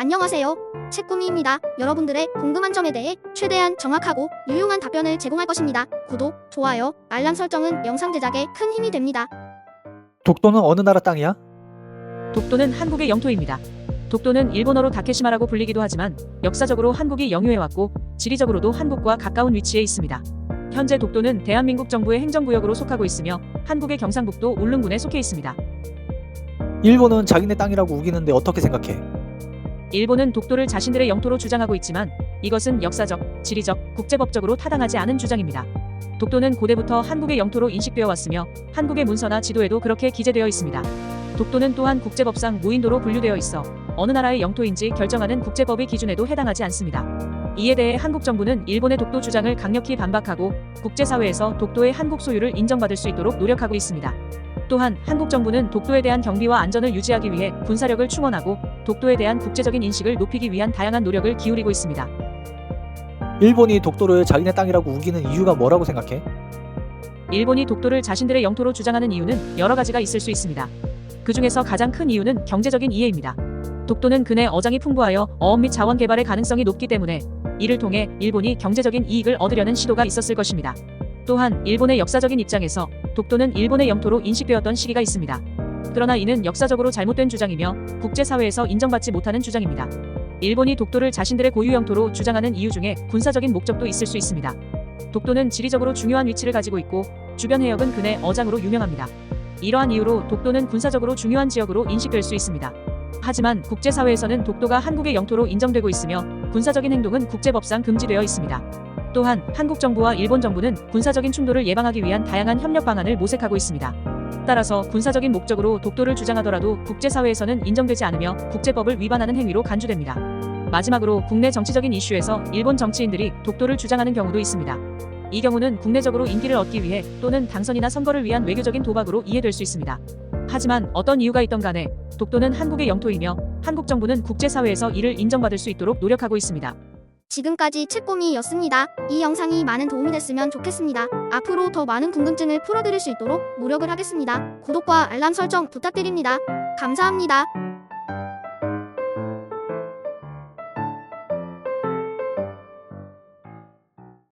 안녕하세요. 책꾸미입니다. 여러분들의 궁금한 점에 대해 최대한 정확하고 유용한 답변을 제공할 것입니다. 구독, 좋아요, 알람 설정은 영상 제작에 큰 힘이 됩니다. 독도는 어느 나라 땅이야? 독도는 한국의 영토입니다. 독도는 일본어로 다케시마라고 불리기도 하지만 역사적으로 한국이 영유해왔고 지리적으로도 한국과 가까운 위치에 있습니다. 현재 독도는 대한민국 정부의 행정구역으로 속하고 있으며 한국의 경상북도 울릉군에 속해 있습니다. 일본은 자기네 땅이라고 우기는데 어떻게 생각해? 일본은 독도를 자신들의 영토로 주장하고 있지만 이것은 역사적, 지리적, 국제법적으로 타당하지 않은 주장입니다. 독도는 고대부터 한국의 영토로 인식되어 왔으며 한국의 문서나 지도에도 그렇게 기재되어 있습니다. 독도는 또한 국제법상 무인도로 분류되어 있어 어느 나라의 영토인지 결정하는 국제법의 기준에도 해당하지 않습니다. 이에 대해 한국 정부는 일본의 독도 주장을 강력히 반박하고 국제사회에서 독도의 한국 소유를 인정받을 수 있도록 노력하고 있습니다. 또한 한국 정부는 독도에 대한 경비와 안전을 유지하기 위해 군사력을 충원하고 독도에 대한 국제적인 인식을 높이기 위한 다양한 노력을 기울이고 있습니다. 일본이 독도를 자기네 땅이라고 우기는 이유가 뭐라고 생각해? 일본이 독도를 자신들의 영토로 주장하는 이유는 여러 가지가 있을 수 있습니다. 그 중에서 가장 큰 이유는 경제적인 이해입니다. 독도는 근해 어장이 풍부하여 어업 및 자원 개발의 가능성이 높기 때문에 이를 통해 일본이 경제적인 이익을 얻으려는 시도가 있었을 것입니다. 또한 일본의 역사적인 입장에서 독도는 일본의 영토로 인식되었던 시기가 있습니다. 그러나 이는 역사적으로 잘못된 주장이며 국제사회에서 인정받지 못하는 주장입니다. 일본이 독도를 자신들의 고유 영토로 주장하는 이유 중에 군사적인 목적도 있을 수 있습니다. 독도는 지리적으로 중요한 위치를 가지고 있고 주변 해역은 근해 어장으로 유명합니다. 이러한 이유로 독도는 군사적으로 중요한 지역으로 인식될 수 있습니다. 하지만 국제사회에서는 독도가 한국의 영토로 인정되고 있으며 군사적인 행동은 국제법상 금지되어 있습니다. 또한 한국 정부와 일본 정부는 군사적인 충돌을 예방하기 위한 다양한 협력 방안을 모색하고 있습니다. 따라서 군사적인 목적으로 독도를 주장하더라도 국제사회에서는 인정되지 않으며 국제법을 위반하는 행위로 간주됩니다. 마지막으로 국내 정치적인 이슈에서 일본 정치인들이 독도를 주장하는 경우도 있습니다. 이 경우는 국내적으로 인기를 얻기 위해 또는 당선이나 선거를 위한 외교적인 도박으로 이해될 수 있습니다. 하지만 어떤 이유가 있던 간에 독도는 한국의 영토이며 한국 정부는 국제사회에서 이를 인정받을 수 있도록 노력하고 있습니다. 지금까지 책꾸미였습니다. 이 영상이 많은 도움이 됐으면 좋겠습니다. 앞으로 더 많은 궁금증을 풀어드릴 수 있도록 노력을 하겠습니다. 구독과 알람 설정 부탁드립니다. 감사합니다.